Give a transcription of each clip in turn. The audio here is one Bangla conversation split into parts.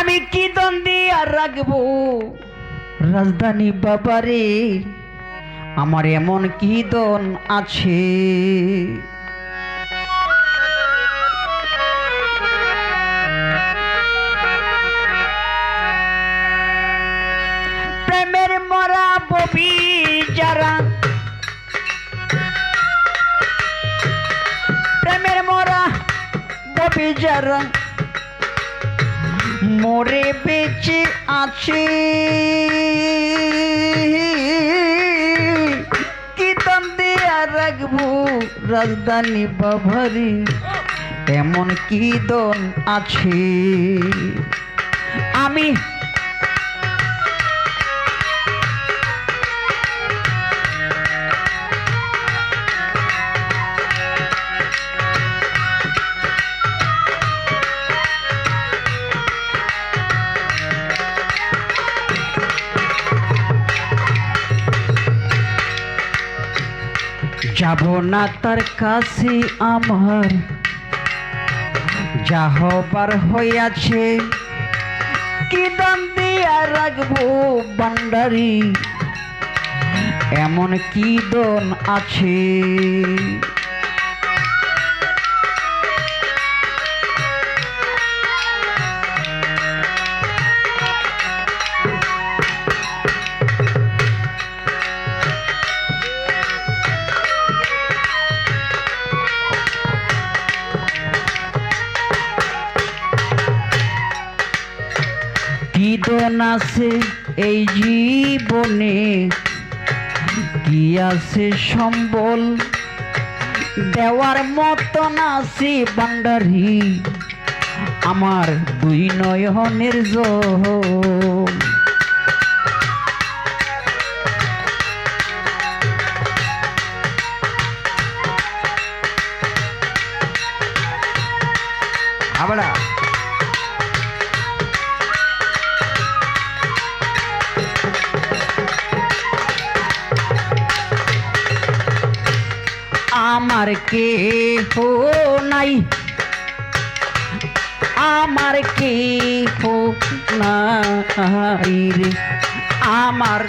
আমি কি দ্বন্দ্বে আর রাখব? রাজধানী বাবারে, আমার এমন কি দন আছে? প্রেমের মরা ববি যারা, প্রেমের মরা ববি যারা মরে বেঁচে আছে। কি দাম দিয়া রাখব রাজধানী বাভারি? এমন কি দন আছে? আমি যাব না তার কাছে আমার। যা হবার হইয়াছে, কি দান দিয়া রাখব বান্ডারি এমন কি দন আছে? এই জীবনে কি আছে সম্বল? দেওয়ার মতন আছে বান্ডারি আমার দুই নয়নের জল আমার কে হো নাই। আমার কে হো নাই রে। আমার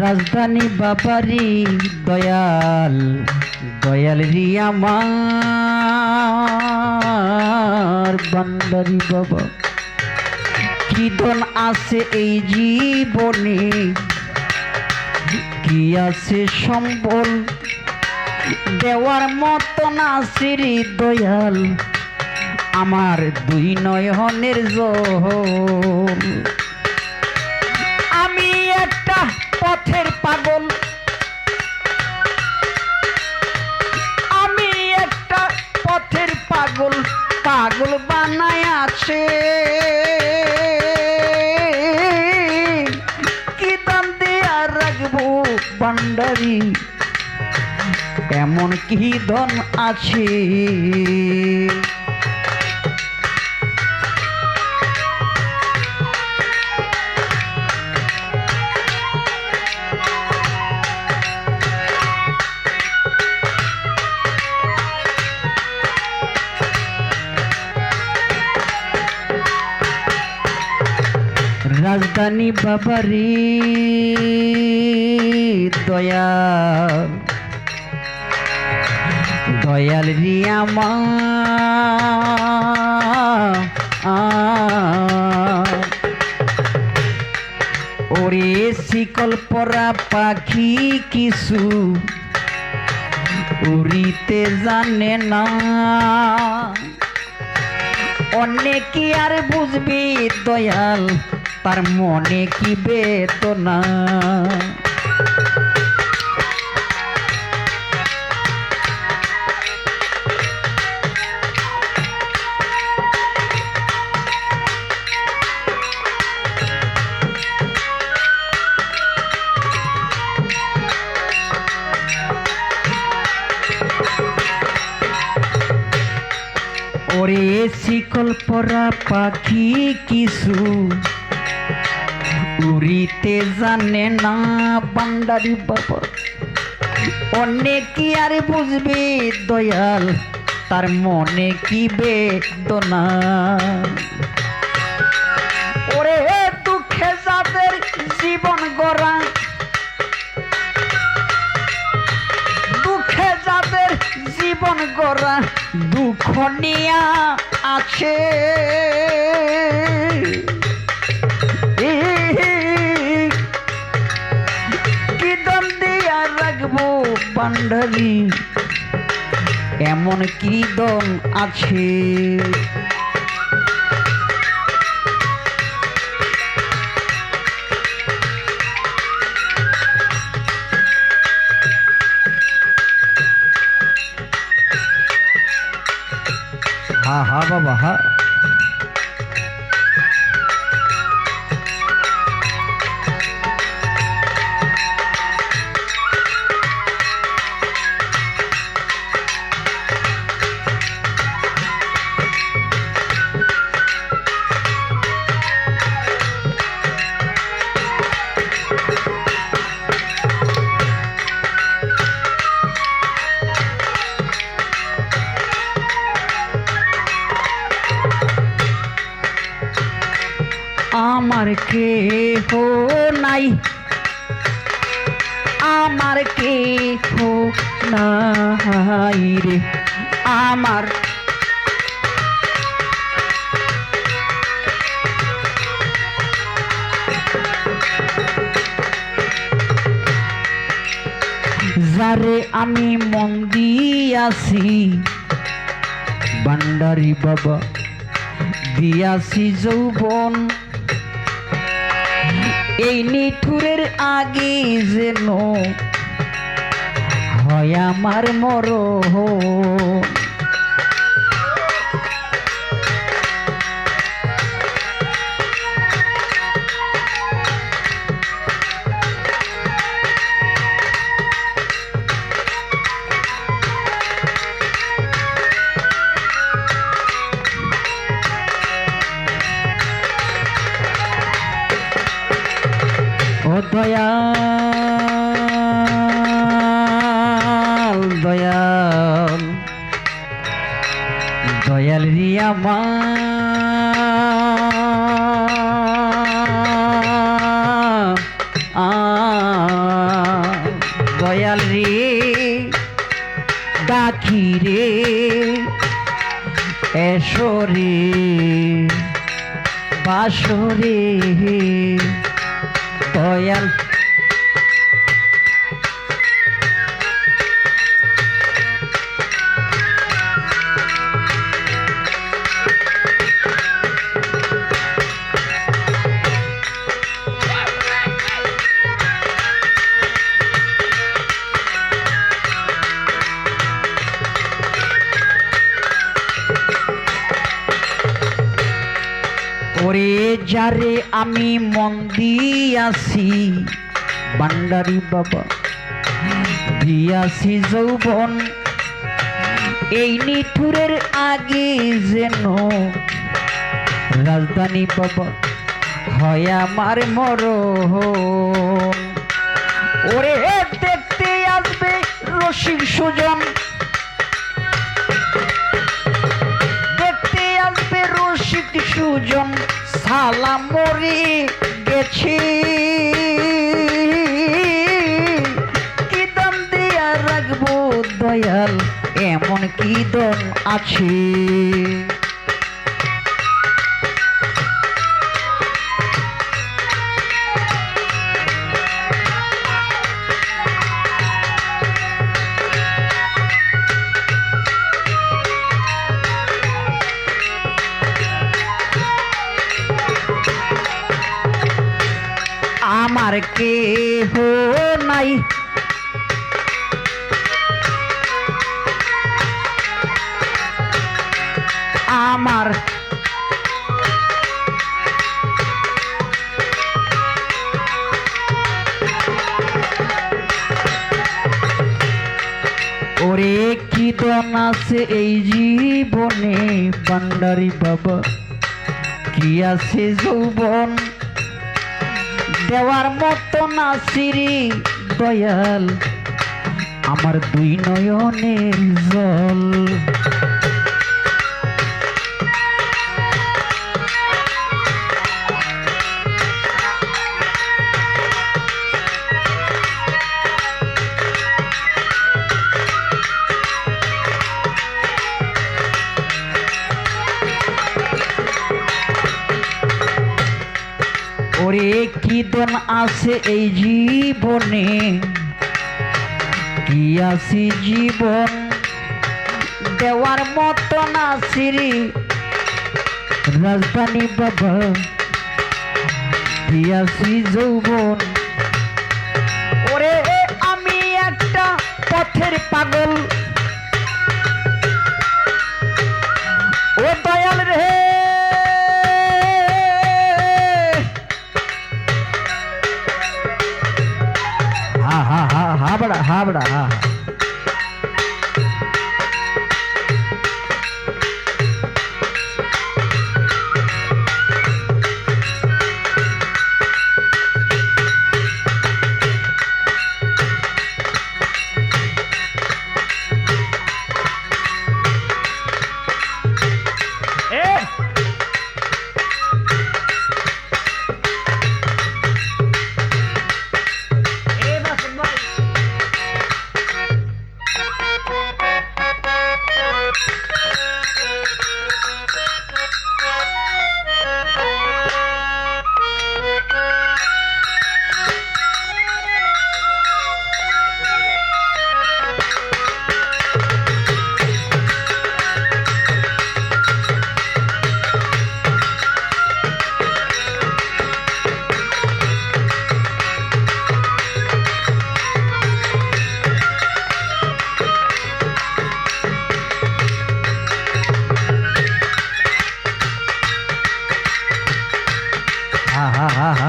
রাজধানী বাবারি দয়াল দয়াল রি আমার বান্দারি বাবা। কি দন আছে এই জীবনে? কি আছে সম্বল? দেওয়ার মতন আছে রে দয়াল। আমার দুই নয়নের জল। পথের পাগল। আমি একটা পথের পাগল পাগল বানায় আছে। কি দাম দেয়া রাখব বান্ডারি? এমন কি ধন আছে? বাবারি দয়া দয়াল রিয়ামা ওরে শিকল পরা পাখি কিছু উড়িতে জানে না। অনেকে আর বুঝবি দয়াল তার মনে কি বেতনা ওরে শিকল পরা পাখি কিছু উড়িতে জানে না বান্ডারি বাবা অনেকে আর বুঝবে দয়াল? তার মনে কি বেদনা? ওরে দুঃখে যাদের জীবন গড়া। দুঃখে যাদের জীবন গড়া, দুঃখ নিয়া আছে। পান্ডারি এমন কি দম আছে? হা হা বাবা হা। আমার কে হো নাই। আমার কে হো নাই রে। আমার যারে আমি মন দিয়াছি বান্ডারি বাবা, দিয়াছি যৌবন এই নিঠুরের আগে যেন হয় আমার মর ডাকি রে এসো বাসরে ওরে যারে আমি মন দিয়াছি, বান্ডারি বাবা। দিয়াছি যৌবন, এই নিঠুরের আগে যেন। রাজধানী বাবা, হয় আমার মর আছে। আমার কে হো নাই। ওরে কি দন আছে এই জীবনে? পান্ডারি বাবা, কি আছে যৌবন? দেওয়ার মতো না সিরি দয়াল, আমার দুই নয়নের জল। কি দন আছে এই জীবনে? কি আছে জীবন? দেওয়ার মতন আসিরি রাজধানী বাবা আছি যৌবন? ওরে, আমি একটা পথের পাগল। হা বড়া হা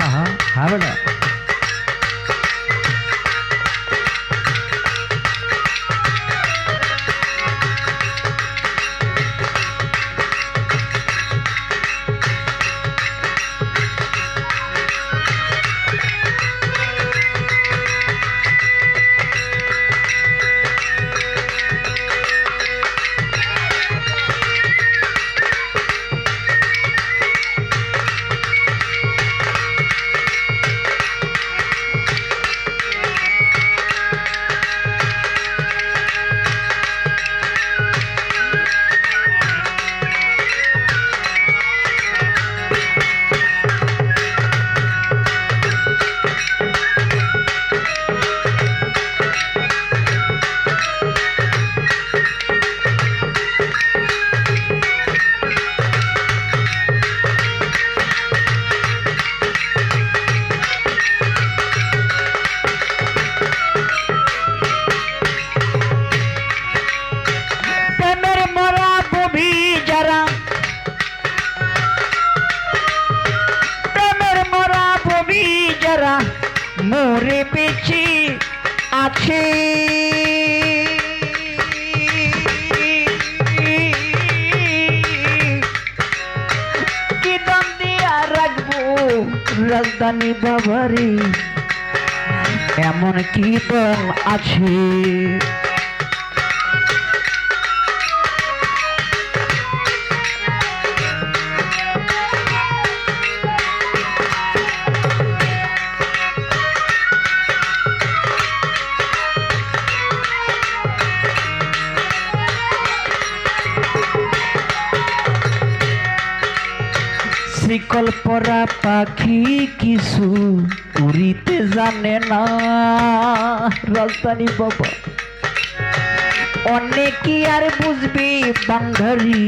হা হা হা হা রাজধানী বাবারি এমন কি দম আছে? শিকল পরা পাখি কিছু উড়িতে জানে না। রাজধানী বাবা, অনেকই আর বুঝবি বাঙ্গারি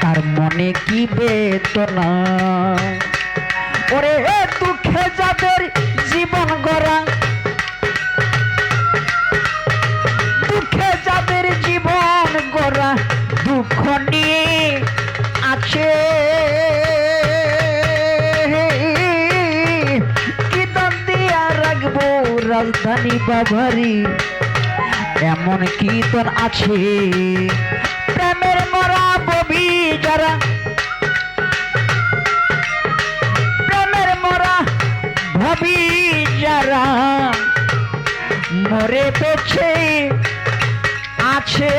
তার মনে কি বেদনা? ওরে দুঃখে যাদের জীবন গড়া, দুঃখে যাদের জীবন গড়া, দুঃখ নিয়ে রাজধানী বাবারি, এমন কীর্তন আছে? প্রেমের মরা ববি যারা, প্রেমের মরা ভবি যারা, মরে পেছে আছে।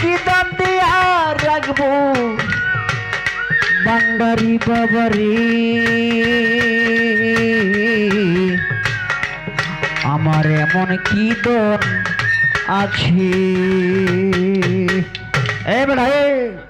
কি দাম দিয়া রাখব? ভান্ডারি বাবারে। আমার এমন কি দন আছে? এ।